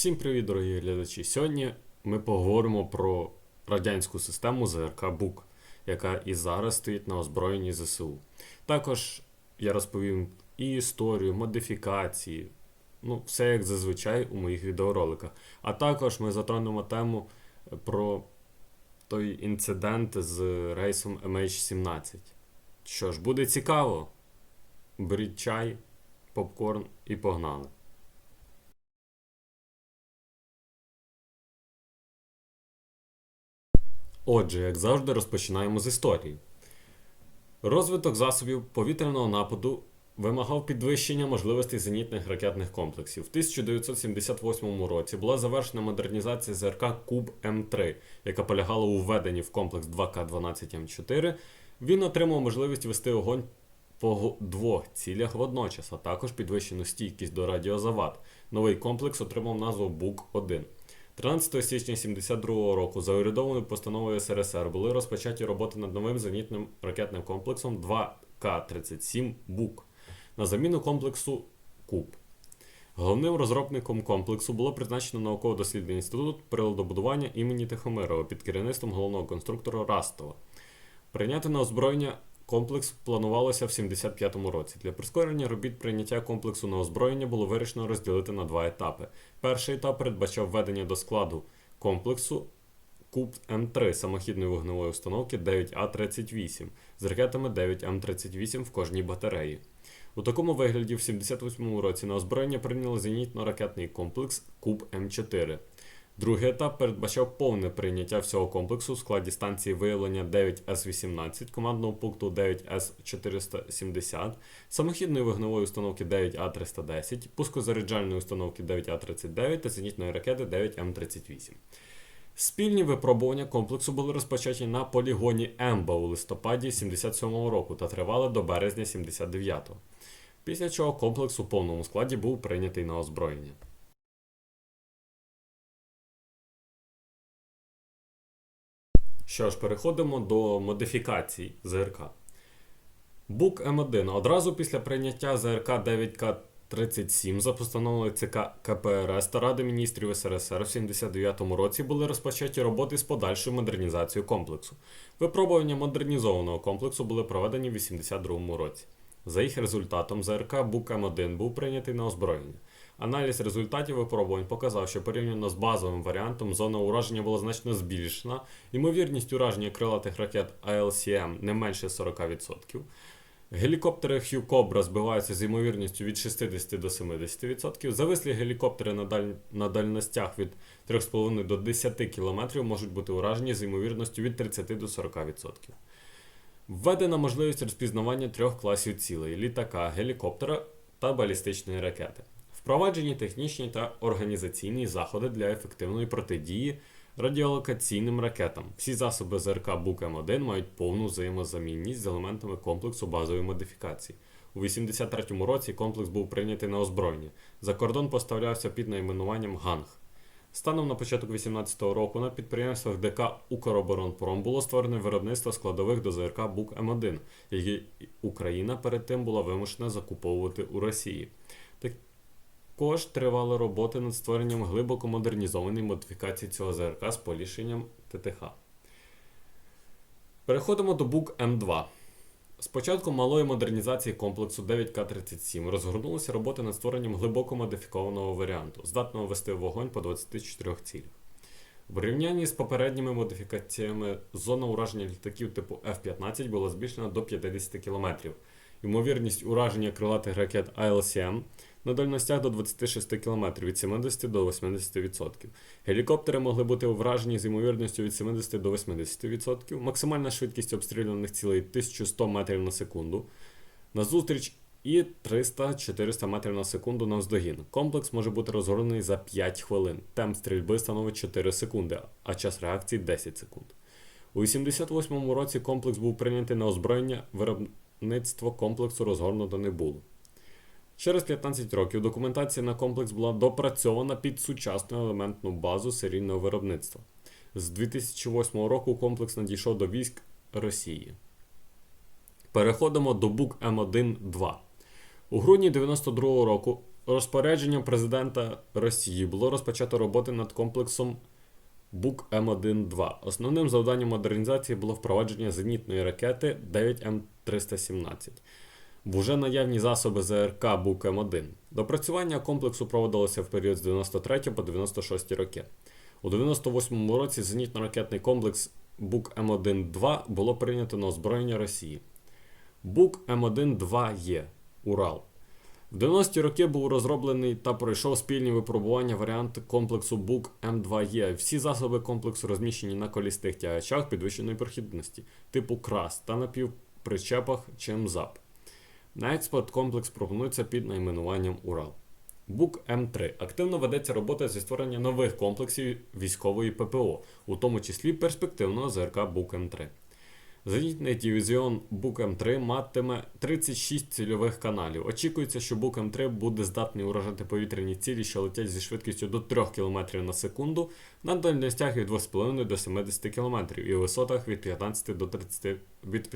Всім привіт, дорогі глядачі! Сьогодні ми поговоримо про радянську систему ЗРК БУК, яка і зараз стоїть на озброєнні ЗСУ. Також я розповім і історію, модифікації, ну, все як зазвичай у моїх відеороликах. А також ми затронемо тему про той інцидент з рейсом MH17. Що ж, буде цікаво. Беріть чай, попкорн і погнали. Отже, як завжди, розпочинаємо з історії. Розвиток засобів повітряного нападу вимагав підвищення можливостей зенітних ракетних комплексів. В 1978 році була завершена модернізація ЗРК Куб М3, яка полягала у введенні в комплекс 2К12М4. Він отримав можливість вести огонь по двох цілях водночас, а також підвищену стійкість до радіозавад. Новий комплекс отримав назву БУК-1. 13 січня 1972 року за урядовою постановою СРСР були розпочаті роботи над новим зенітним ракетним комплексом 2К-37 БУК на заміну комплексу КУБ. Головним розробником комплексу було призначено науково-дослідний інститут приладобудування імені Тихомирова під керівництвом головного конструктора Растова. Прийняти на озброєння комплекс планувалося в 75-му році. Для прискорення робіт прийняття комплексу на озброєння було вирішено розділити на два етапи. Перший етап передбачав введення до складу комплексу Куб М3 самохідної вогневої установки 9А38 з ракетами 9М38 в кожній батареї. У такому вигляді в 78-му році на озброєння прийняли зенітно-ракетний комплекс Куб М4. Другий етап передбачав повне прийняття всього комплексу в складі станції виявлення 9С-18, командного пункту 9С-470, самохідної вогневої установки 9А-310, пускозаряджальної установки 9А-39 та зенітної ракети 9М38. Спільні випробування комплексу були розпочаті на полігоні Емба у листопаді 77-го року та тривали до березня 79-го. Після чого комплекс у повному складі був прийнятий на озброєння. Що ж, переходимо до модифікацій ЗРК. БУК М1 одразу після прийняття ЗРК 9К37 за постановою ЦК КПРС та Ради міністрів СРСР в 79-му році були розпочаті роботи з подальшою модернізацією комплексу. Випробування модернізованого комплексу були проведені в 82-му році. За їх результатом ЗРК БУК М1 був прийнятий на озброєння. Аналіз результатів випробувань показав, що порівняно з базовим варіантом зона ураження була значно збільшена, ймовірність ураження крилатих ракет АЛСМ не менше 40%. Гелікоптери Hugh Cobra збиваються з ймовірністю від 60 до 70%. Завислі гелікоптери на, даль... на дальностях від 3,5 до 10 км можуть бути уражені з ймовірністю від 30 до 40%. Введена можливість розпізнавання трьох класів цілей літака, гелікоптера та балістичної ракети. Впроваджені технічні та організаційні заходи для ефективної протидії радіолокаційним ракетам. Всі засоби ЗРК БУК М1 мають повну взаємозамінність з елементами комплексу базової модифікації. У 83-му році комплекс був прийнятий на озброєння. За кордон поставлявся під найменуванням ГАНГ. Станом на початок 2018 року на підприємствах ДК Укроборонпром було створене виробництво складових до ЗРК БУК М1, які Україна перед тим була вимушена закуповувати у Росії. Також тривали роботи над створенням глибоко модернізованої модифікації цього ЗРК з полішенням ТТХ. Переходимо до БУК М2. З початку малої модернізації комплексу 9К37 розгорнулися роботи над створенням глибоко модифікованого варіанту, здатного вести вогонь по 24 цілях. В порівнянні з попередніми модифікаціями зона ураження літаків типу F-15 була збільшена до 50 км. Ймовірність ураження крилатих ракет АЛСМ на дальностях до 26 км від 70 до 80%. Гелікоптери могли бути вражені з ймовірністю від 70 до 80%. Максимальна швидкість обстрілюваних цілей 1100 метрів на секунду. Назустріч і 300-400 метрів на секунду навздогін. Комплекс може бути розгорнений за 5 хвилин. Темп стрільби становить 4 секунди, а час реакції 10 секунд. У 88 році комплекс був прийнятий на озброєння, виробництво комплексу розгорнуто не було. Через 15 років документація на комплекс була допрацьована під сучасну елементну базу серійного виробництва. З 2008 року комплекс надійшов до військ Росії. Переходимо до БУК М1-2. У грудні 92 року розпорядженням президента Росії було розпочато роботи над комплексом Бук М1-2. Основним завданням модернізації було впровадження зенітної ракети 9М317 в уже наявні засоби ЗРК Бук М1. Допрацювання комплексу проводилося в період з 93 по 96 роки. У 98 році зенітно-ракетний комплекс Бук М1-2 було прийнято на озброєння Росії. Бук М1-2Е Урал. В 90-ті роки був розроблений та пройшов спільні випробування варіант комплексу Бук М2Е. Всі засоби комплексу розміщені на колістих тягачах підвищеної прохідності, типу КРАС та на півпричепах чи МЗАП. На експорт комплекс пропонується під найменуванням Урал. Бук М3 активно ведеться робота зі створення нових комплексів військової ППО, у тому числі перспективного ЗРК Бук М3. Зенітний дивізіон Бук М3 матиме 36 цільових каналів. Очікується, що Бук М3 буде здатний уражати повітряні цілі, що летять зі швидкістю до 3 км на секунду на дальностях від 2,5 до 70 км і висотах від 15 до 30, від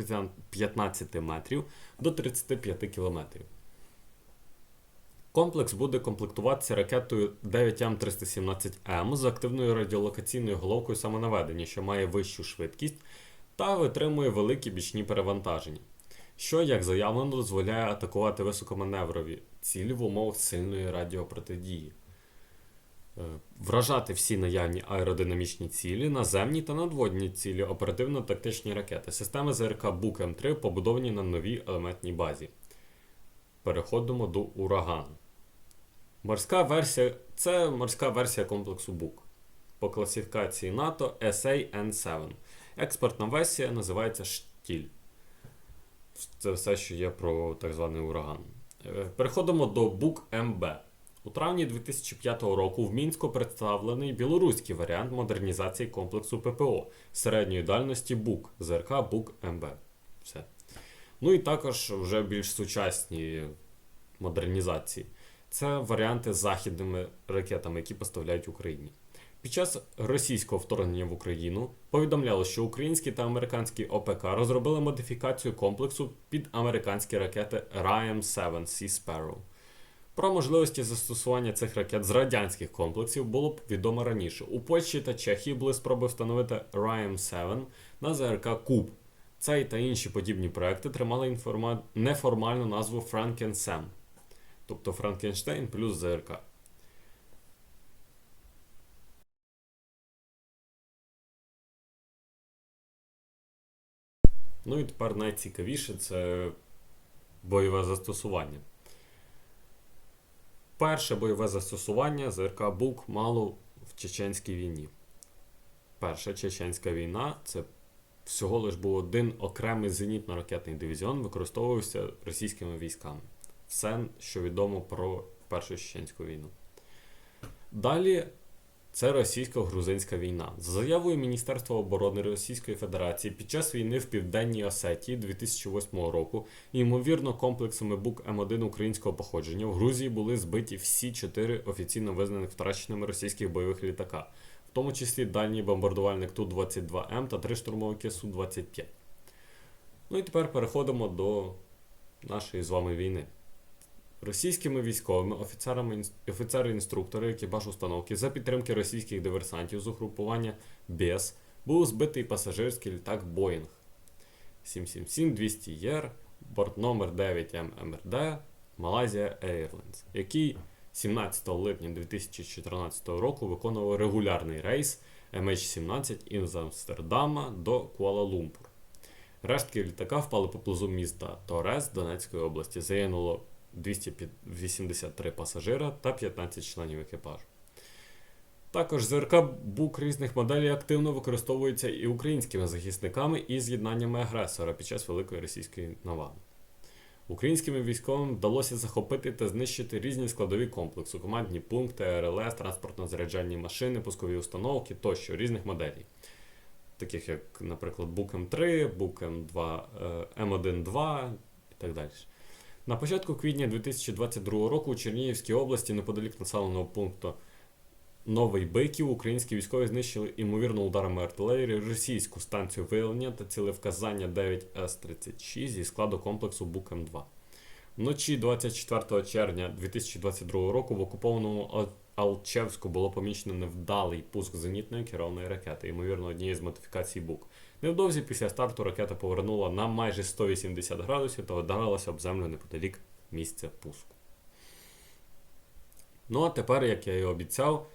15 метрів до 35 км. Комплекс буде комплектуватися ракетою 9М317М з активною радіолокаційною головкою самонаведення, що має вищу швидкість та витримує великі бічні перевантаження, що, як заявлено, дозволяє атакувати високоманеврові цілі в умовах сильної радіопротидії, Е, вражати всі наявні аеродинамічні цілі, наземні та надводні цілі оперативно-тактичні ракети. Системи ЗРК Бук М3 побудовані на новій елементній базі. Переходимо до урагану. Морська версія це морська версія комплексу Бук по класифікації НАТО SA-N7. Експортна версія називається Штіль. Це все, що є про так званий ураган. Е, Переходимо до Бук МБ. У травні 2005 року в Мінську представлений білоруський варіант модернізації комплексу ППО середньої дальності БУК ЗРК БУК МБ. Ну і також вже більш сучасні модернізації. Це варіанти з західними ракетами, які поставляють Україні. Під час російського вторгнення в Україну повідомляло, що українські та американські ОПК розробили модифікацію комплексу під американські ракети Ryan 7 Sea Sparrow. Про можливості застосування цих ракет з радянських комплексів було б відомо раніше. У Польщі та Чехії були спроби встановити Ryan 7 на ЗРК Куб. Цей та інші подібні проекти тримали інформа... неформальну назву Франкенсем, тобто Франкенштейн плюс ЗРК. Ну і тепер найцікавіше це бойове застосування. Перше бойове застосування ЗРК Бук мало в Чеченській війні. Перша Чеченська війна це всього лиш був один окремий зенітно-ракетний дивізіон, використовувався російськими військами. Все, що відомо про Першу Чеченську війну. Далі це російсько-грузинська війна. За заявою Міністерства оборони Російської Федерації під час війни в Південній Осетії 2008 року, ймовірно, комплексами Бук М1 українського походження в Грузії були збиті всі чотири офіційно визнаних втраченими російських бойових літака, в тому числі дальній бомбардувальник Ту-22М та три штурмовики Су-25. Ну і тепер переходимо до нашої з вами війни. Російськими військовими офіцерами офіцери-інструктори екіпаж установки за підтримки російських диверсантів з угрупування БЕС був збитий пасажирський літак Боїнг 777-200 єр, борт номер 9 ММРД Malaysia Airlines, який 17 липня 2014 року виконував регулярний рейс MH17 із Амстердама до Куала-Лумпур. Рештки літака впали поблизу міста Торес Донецької області. Загинуло 283 пасажира та 15 членів екіпажу. Також ЗРК БУК різних моделей активно використовується і українськими захисниками і з'єднаннями агресора під час Великої російської навади. Українським військовим вдалося захопити та знищити різні складові комплексу, командні пункти, РЛС, транспортно-заряджальні машини, пускові установки тощо різних моделей. Таких як, наприклад, БУК М3, БУК М2, М1-2 і так далі. На початку квітня 2022 року у Чернігівській області, неподалік населеного пункту Новий Биків, українські військові знищили імовірно ударами артилерії російську станцію виявлення та цілевказання 9С-36 зі складу комплексу Бук М2. Вночі 24 червня 2022 року в окупованому Алчевську було помічено невдалий пуск зенітної керованої ракети, ймовірно, однієї з модифікацій БУК. Невдовзі після старту ракета повернула на майже 180 градусів та вдарилася об землю неподалік місця пуску. Ну а тепер, як я і обіцяв,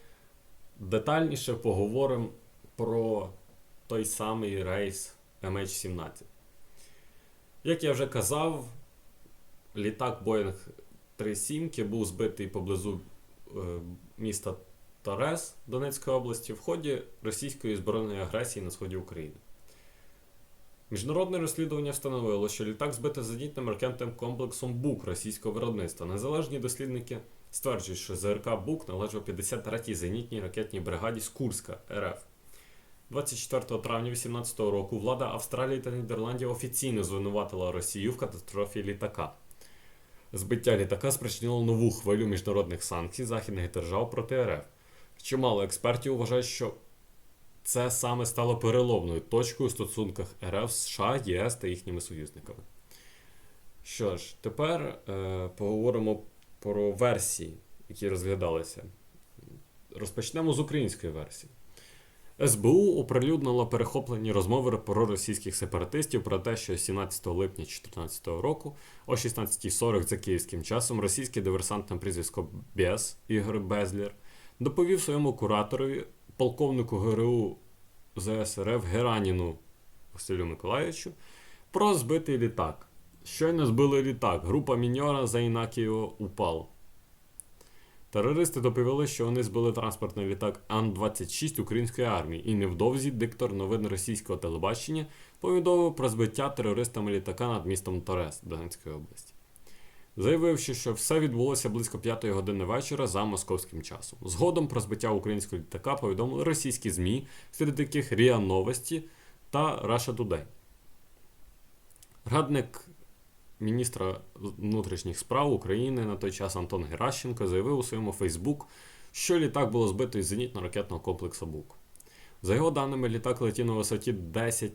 детальніше поговоримо про той самий рейс MH17. Як я вже казав, літак Boeing 37 був збитий поблизу е, міста Торес Донецької області в ході російської збройної агресії на сході України. Міжнародне розслідування встановило, що літак збитий зенітним ракетним комплексом БУК російського виробництва. Незалежні дослідники стверджують, що ЗРК БУК належав 53-й зенітній ракетній бригаді з Курська РФ. 24 травня 2018 року влада Австралії та Нідерландів офіційно звинуватила Росію в катастрофі літака. Збиття літака спричинило нову хвилю міжнародних санкцій західних держав проти РФ. Чимало експертів вважають, що це саме стало переломною точкою у стосунках РФ, США, ЄС та їхніми союзниками. Що ж, тепер е, поговоримо про версії, які розглядалися. Розпочнемо з української версії. СБУ оприлюднило перехоплені розмови про російських сепаратистів про те, що 17 липня 2014 року о 16.40 за київським часом російський диверсант на прізвисько Бес Ігор Безлєр доповів своєму кураторові, полковнику ГРУ ЗСРФ Гераніну Василю Миколаївичу про збитий літак. Щойно збили літак. Група міньора за Інакієво упала. Терористи доповіли, що вони збили транспортний літак Ан-26 української армії, і невдовзі диктор новин російського телебачення повідомив про збиття терористами літака над містом Торес Донецької області. Заявивши, що все відбулося близько 5 години вечора за московським часом. Згодом про збиття українського літака повідомили російські ЗМІ, серед яких РІА Новості та Russia Today. Радник міністра внутрішніх справ України на той час Антон Геращенко заявив у своєму Фейсбук, що літак було збито із зенітно-ракетного комплексу БУК. За його даними, літак летів на висоті 10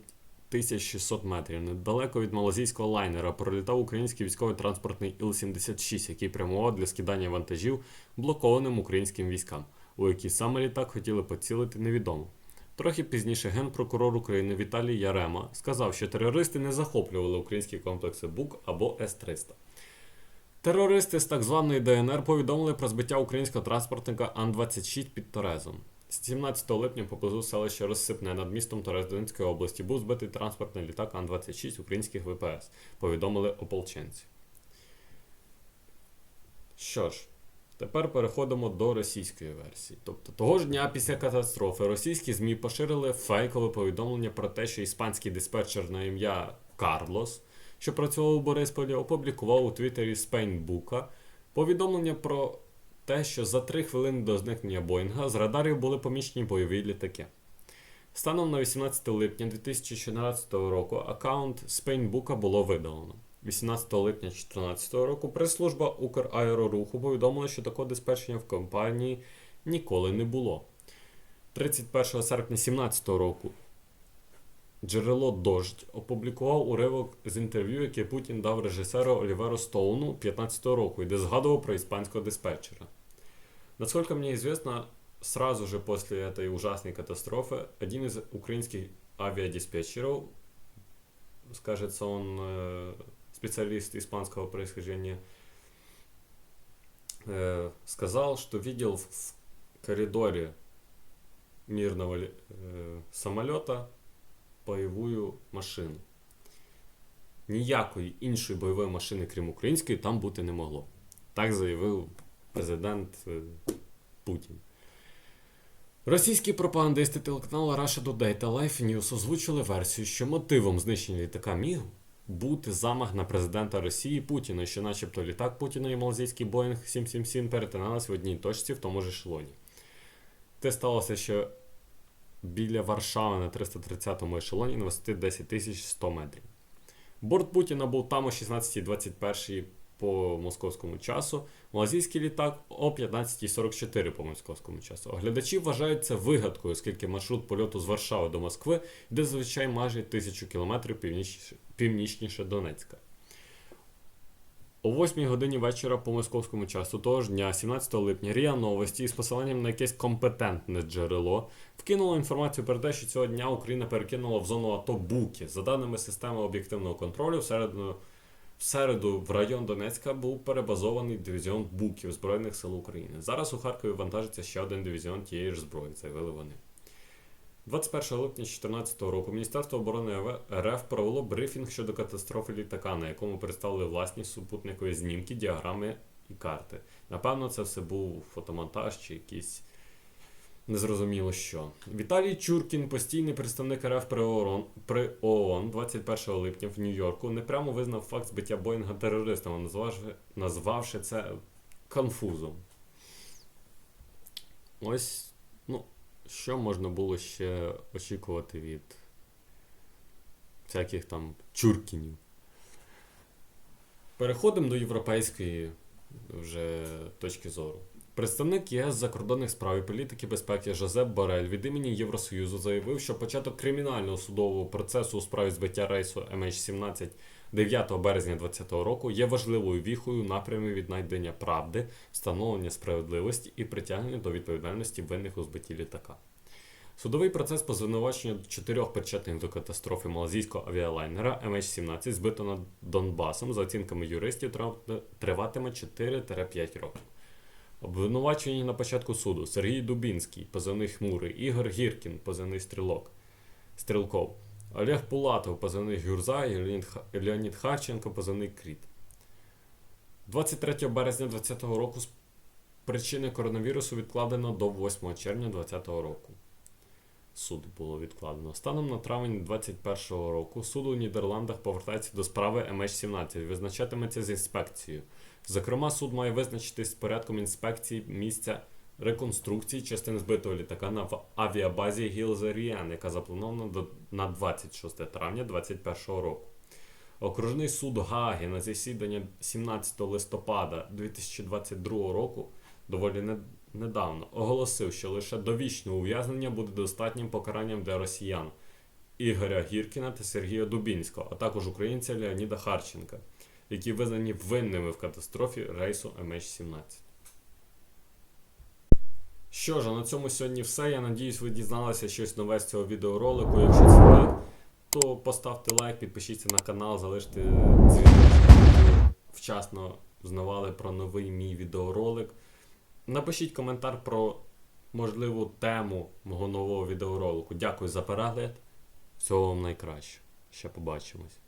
600 метрів. Недалеко від малазійського лайнера пролітав український військовий транспортний Іл-76, який прямував для скидання вантажів блокованим українським військам, у які саме літак хотіли поцілити невідомо. Трохи пізніше генпрокурор України Віталій Ярема сказав, що терористи не захоплювали українські комплекси БУК або С-300. Терористи з так званої ДНР повідомили про збиття українського транспортника Ан-26 під Торезом. 17 липня поблизу селища Розсипне над містом Торез Донецької області був збитий транспортний літак Ан-26 українських ВПС, повідомили ополченці. Що ж, Тепер переходимо до російської версії. Тобто того ж дня після катастрофи російські ЗМІ поширили фейкове повідомлення про те, що іспанський диспетчер на ім'я Карлос, що працював у Борисполі, опублікував у Твіттері Спейнбука повідомлення про те, що за три хвилини до зникнення Боїнга з радарів були помічені бойові літаки. Станом на 18 липня 2014 року аккаунт Спейнбука було видалено. 18 липня 2014 року прес-служба Украероруху повідомила, що такого диспетчення в компанії ніколи не було. 31 серпня 2017 року джерело Дождь опублікував уривок з інтерв'ю, яке Путін дав режисеру Оліверу Стоуну 15 року, де згадував про іспанського диспетчера. Насколько мне известно, сразу же после этой ужасной катастрофы один из украинских авиадиспетчеров, скажется он э, специалист испанского происхождения, э, сказал, что видел в коридоре мирного э, самолета бойову машину. Ніякої іншої бойової машини, крім української, там бути не могло. Так заявив президент е, Путін. Російські пропагандисти телеканалу Russia Today та Life News озвучили версію, що мотивом знищення літака міг бути замах на президента Росії Путіна, що начебто літак Путіна і малазійський Боїнг 777 перетиналися в одній точці в тому ж ешелоні. Те сталося що біля Варшави на 330-му ешелоні на висоті 10 100 метрів. Борт Путіна був там о 16.21 по московському часу, малазійський літак о 15.44 по московському часу. Оглядачі вважають це вигадкою, оскільки маршрут польоту з Варшави до Москви йде зазвичай майже тисячу кілометрів північ... північніше Донецька. О 8 годині вечора по московському часу того ж дня, 17 липня, РІА Новості із посиланням на якесь компетентне джерело вкинуло інформацію про те, що цього дня Україна перекинула в зону АТО Буки. За даними системи об'єктивного контролю, в середу, в середу в район Донецька був перебазований дивізіон Буків Збройних сил України. Зараз у Харкові вантажиться ще один дивізіон тієї ж зброї, заявили вони. 21 липня 2014 року Міністерство оборони РФ провело брифінг щодо катастрофи літака, на якому представили власні супутникові знімки, діаграми і карти. Напевно, це все був фотомонтаж чи якийсь незрозуміло що. Віталій Чуркін, постійний представник РФ при ООН, при ООН 21 липня в Нью-Йорку, непрямо визнав факт збиття Боїнга терористами, назвавши, назвавши це конфузом. Ось, ну, що можна було ще очікувати від всяких там чуркінів? Переходимо до європейської вже точки зору. Представник ЄС закордонних справ і політики безпеки Жозеп Борель від імені Євросоюзу заявив, що початок кримінального судового процесу у справі збиття рейсу MH17 9 березня 2020 року є важливою віхою у напрямі віднайдення правди, встановлення справедливості і притягнення до відповідальності винних у збитті літака. Судовий процес по звинуваченню чотирьох причетних до катастрофи малазійського авіалайнера MH17 збито над Донбасом, за оцінками юристів, триватиме 4-5 років. Обвинувачені на початку суду Сергій Дубінський, позивний Хмурий, Ігор Гіркін, позивний Стрілок, Стрілков, Олег Пулатов, позивний Гюрза і Леонід Харченко, позивний Кріт. 23 березня 2020 року з причини коронавірусу відкладено до 8 червня 2020 року. Суд було відкладено. Станом на травень 2021 року суд у Нідерландах повертається до справи MH17, визначатиметься з інспекцією. Зокрема, суд має визначитись з порядком інспекції місця реконструкції частин збитого літака на авіабазі Гілзеріан, яка запланована на 26 травня 2021 року. Окружний суд Гаги на засідання 17 листопада 2022 року доволі не- недавно оголосив, що лише довічне ув'язнення буде достатнім покаранням для росіян Ігоря Гіркіна та Сергія Дубінського, а також українця Леоніда Харченка, які визнані винними в катастрофі рейсу MH17. Що ж, а на цьому сьогодні все. Я надіюсь, ви дізналися щось нове з цього відеоролику. Якщо це так, то поставте лайк, підпишіться на канал, залиште дзвіночок, щоб вчасно знавали про новий мій відеоролик. Напишіть коментар про можливу тему мого нового відеоролику. Дякую за перегляд. Всього вам найкраще. Ще побачимось.